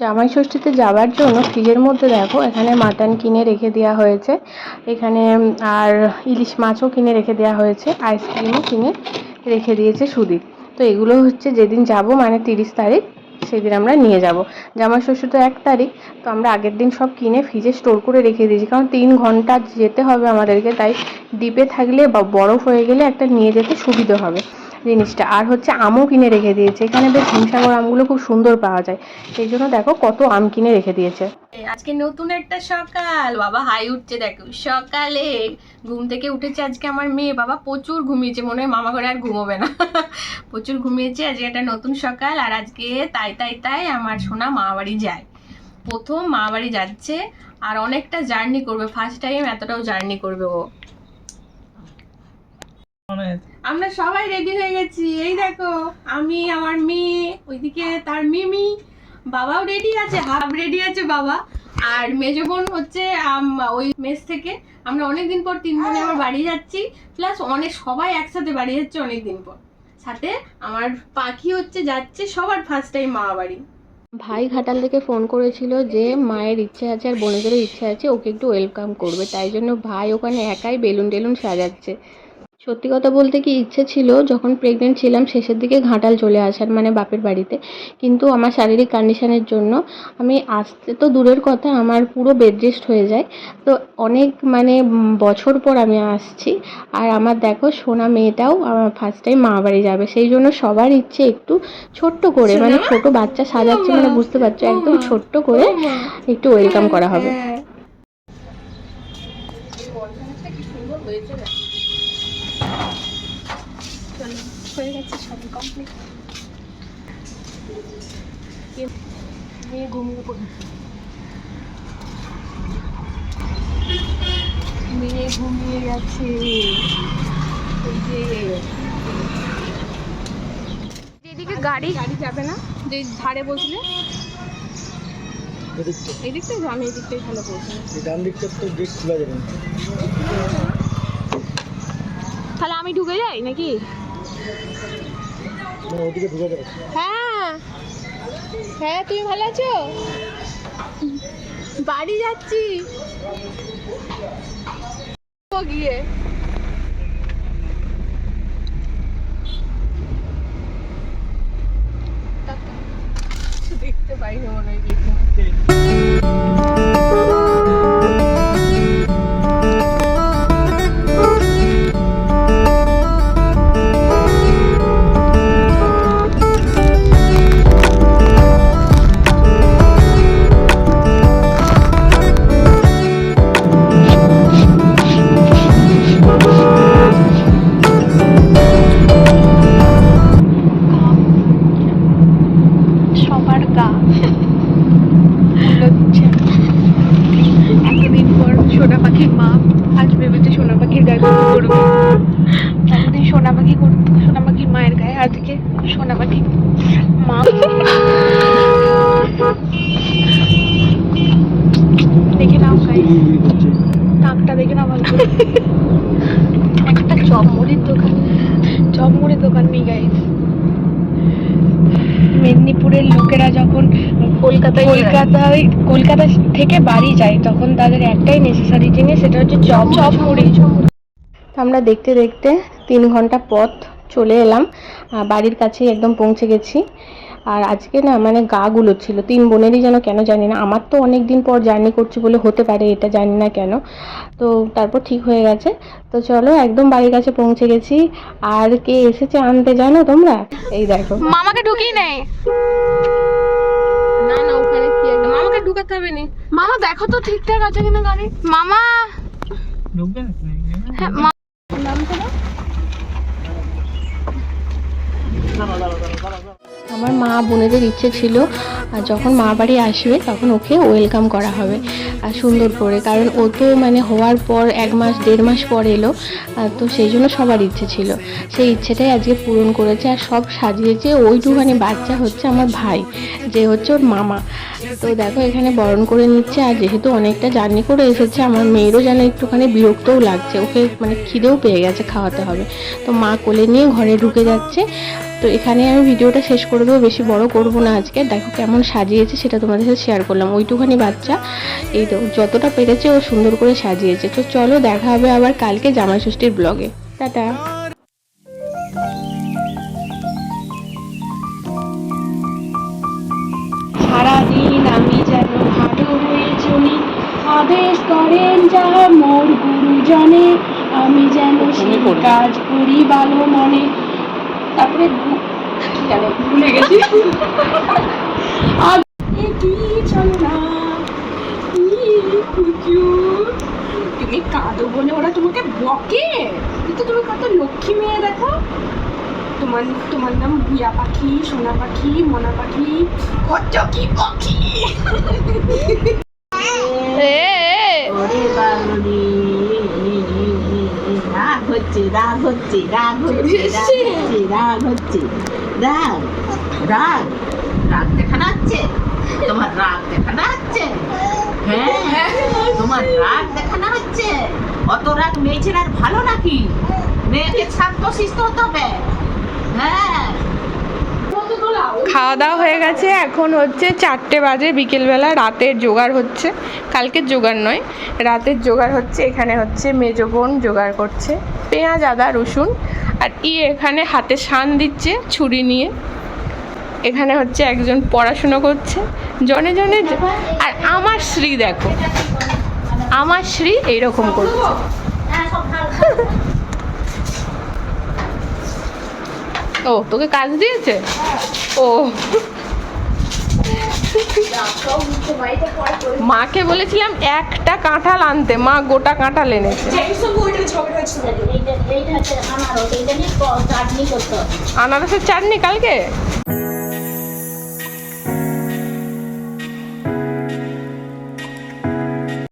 জামাই ষষ্ঠীতে যাওয়ার জন্য ফ্রিজের মধ্যে দেখো, এখানে মাটন কিনে রেখে দেওয়া হয়েছে। এখানে, আর ইলিশ মাছও কিনে রেখে দেওয়া হয়েছে, আইসক্রিমও কিনে রেখে দিয়েছে সুদীপ। তো এগুলো হচ্ছে যেদিন যাব মানে তিরিশ তারিখ, সেদিন আমরা নিয়ে যাব। জামাই ষষ্ঠী তো এক তারিখ, তো আমরা আগের দিন সব কিনে ফ্রিজে স্টোর করে রেখে দিয়েছি। কারণ তিন ঘণ্টা যেতে হবে আমাদেরকে, তাই ডিপে থাকলে বা বরফ হয়ে গেলে একটা নিয়ে যেতে সুবিধা হবে। জিনিসটা। আর হচ্ছে আমও কিনে রেখে দিয়েছে। এখানে বেশ হিমসাগর আমগুলো খুব সুন্দর পাওয়া যায়। সেই জন্য দেখো কত আম কিনে রেখে দিয়েছে। আজকে নতুন একটা সকাল। বাবা হাই উঠছে, দেখো। সকালে ঘুম থেকে উঠেছে আজকে আমার মেয়ে। বাবা প্রচুর ঘুমিয়েছে। মনে হয় মামা ঘরে আর ঘুমোবে না। প্রচুর ঘুমিয়েছে। আজকে একটা নতুন সকাল। আর আজকে তাই তাই তাই আমার সোনা মা বাড়ি যায়। প্রথম মা বাড়ি যাচ্ছে। আর অনেকটা জার্নি করবে। ফার্স্ট টাইম এতটাও জার্নি করবে ও। আমরা সবাই রেডি হয়ে গেছি। এই দেখো, আমি, আমার মেয়ে, ওইদিকে তার মিমি, বাবাও রেডি আছে হাফ রেডি আছে বাবা। আর মেজো বোন হচ্ছে ওই মেস থেকে। আমরা অনেকদিন পর তিন বোনে আমার বাড়ি যাচ্ছি। প্লাস অনেক, সবাই একসাথে বাড়ি যাচ্ছে অনেকদিন পর। সাথে আমার পাখি হচ্ছে, যাচ্ছে সবার ফার্স্ট টাইম মা বাড়ি। ভাই ঘাটাল থেকে ফোন করেছিল যে, মায়ের ইচ্ছে আছে আর বোনেদেরও ইচ্ছে আছে, ওকে একটু ওয়েলকাম করবে। তাই জন্য ভাই ওখানে একাই বেলুন টেলুন সাজাচ্ছে। সত্যি কথা বলতে কি ইচ্ছে ছিল যখন প্রেগনেন্ট ছিলাম শেষের দিকে ঘাটাল চলে আসার মানে বাপের বাড়িতে। কিন্তু আমার শারীরিক কন্ডিশনের জন্য আমি আসতে তো দূরের কথা আমার পুরো বেড রেস্ট হয়ে যায়। তো অনেক মানে বছর পর আমি আসছি। আর আমার দেখো সোনা মেয়েটাও আমার ফার্স্ট টাইম মা বাড়ি যাবে। সেই জন্য সবার ইচ্ছে একটু ছোট্ট করে মানে ছোট বাচ্চা সাজাচ্ছে মানে বুঝতে পারছ একদম ছোট্ট করে একটু ওয়েলকাম করা হবে। হ্যাঁ। হয়ে গেছে সবই কমপ্লিট মেয়ে ঘুমিয়ে পড়েছে। মেয়ে ঘুমিয়ে গেছে। এই যে যেদিকে গাড়ি গাড়ি যাবে না যে ধারে বসলে। এই দিকটাই আমি এই দিকটাই ভালো বসবো ডান দিকটা তো গেট খোলা যাবে তাহলে আমি ঢুকে যাই নাকি? হ্যাঁ। হ্যাঁ তুমি ভালো আছো? বাড়ি যাচ্ছি। গিয়ে। দেখতে পাইনি মনে হয়। পাখির মা আজ ভেবেছে সোনা পাখির গায়ে করবে এতদিন সোনা পাখি করতো সোনা পাখির মায়ের গায়ে আজকে সোনা পাখি মা দেখে নাও নাকটা দেখে নাও ভালো। একটা চপ মুড়ির দোকান চপ মুড়ির দোকান নেই গাইস মেদিনীপুরের লোকেরা যখন কলকাতায় কলকাতায় কলকাতা থেকে বাড়ি যায় তখন তাদের একটাই নেসেসারি জিনিস সেটা হচ্ছে চপ চপ মুড়ি আমরা দেখতে দেখতে তিন ঘণ্টা পথ চলে এলাম। বাড়ির কাছেই একদম পৌঁছে গেছি। আর আজকে না মানে গা গুলো ছিল তিন বোনেরই যেন কেন জানি না। আমার তো অনেক দিন পর জার্নি করছি বলে হতে পারে এটা জানি না কেন। তো তারপর ঠিক হয়ে গেছে। তো চলো একদম বাড়ির কাছে পৌঁছে গেছি। আর কে এসেছে আনতে জানো তোমরা? এই দেখো। মামাকে ঢুকিয়ে নেয়। না না ওখানে কি মামাকে ঢুকাতে হবে নি। মামা দেখো তো ঠিকঠাক আছে কিনা গাড়ি। মামা! ঢুকবে না হ্যাঁ মা- নাম তো না আমার মা বোনেদের ইচ্ছে ছিল, আর যখন মা বাড়ি আসবে তখন ওকে ওয়েলকাম করা হবে, আর সুন্দর করে, কারণ ও তো মানে হওয়ার পর এক মাস, দেড় মাস পর এলো তো সেই জন্য সবার ইচ্ছে ছিল। সেই ইচ্ছেটাই আজকে পূরণ করেছে, আর সব সাজিয়েছে, ওইটুখানি বাচ্চা হচ্ছে আমার ভাই, যে হচ্ছে ওর মামা। তো দেখো এখানে বরণ করে নিচ্ছে, আর যেহেতু অনেকটা জার্নি করে এসেছে, আমার মেয়েরও যেন একটুখানি বিরক্তও লাগছে, ওকে মানে খিদেও পেয়ে গেছে খাওয়াতে হবে। তো মা কোলে নিয়ে ঘরে ঢুকে যাচ্ছে তো এখানে আমি ভিডিওটা শেষ করে দেবো বেশি বড় করব না আজকে। দেখো কেমন সাজিয়েছে সেটা তোমাদের সাথে শেয়ার করলাম। ওইটুখানি বাচ্চা এই তো যতটা পেরেছে ও সুন্দর করে সাজিয়েছে। তো চলো দেখা হবে আবার কালকে জামাই ষষ্ঠীর ব্লগে টাটা। সারাদিন আমি যেন হয়ে চলি আদেশ করেন যা মোর গুরুজনে আমি যেন সেই কাজ করি ভালো মনে। তারপরে কি ভুলে গেছি। তুমি কাঁদো বলে ওরা তোমাকে বকে। কিন্তু তুমি কত লক্ষ্মী মেয়ে দেখো। তোমার তোমার নাম ভুয়া পাখি, সোনা পাখি, মনা পাখি, কত কি পাখি ওরে বাবুরে রাগ হচ্ছে রাগ হচ্ছে রাগ হচ্ছে রাগ হচ্ছে রাগ হচ্ছে রাগ রাগ রাগ হচ্ছে তোমার রাগ দেখানো হচ্ছে হ্যাঁ তোমার রাগ দেখানো হচ্ছে অত রাগ মেয়ে আর ভালো নাকি? মেয়েকে শান্ত শিষ্ট হতে হবে। হ্যাঁ খাওয়া দাওয়া হয়ে গেছে। এখন হচ্ছে চারটে বাজে, বিকেলবেলা রাতের জোগাড় হচ্ছে। কালকের জোগাড় নয়, রাতের জোগাড় হচ্ছে। এখানে হচ্ছে মেজো বোন জোগাড় করছে। পেঁয়াজ, আদা, রসুন আর ই এখানে হাতে শান দিচ্ছে ছুরি নিয়ে। এখানে হচ্ছে একজন পড়াশুনো করছে। জনে জনে আর আমার শ্রী দেখো, আমার শ্রী এইরকম করছে। ও, তোকে কাজ দিয়েছে? ও। মাকে বলেছিলাম একটা কাঁঠাল আনতে মা গোটা কাঁঠাল এনেছে। হবে। আনারসের চাটনি কালকে?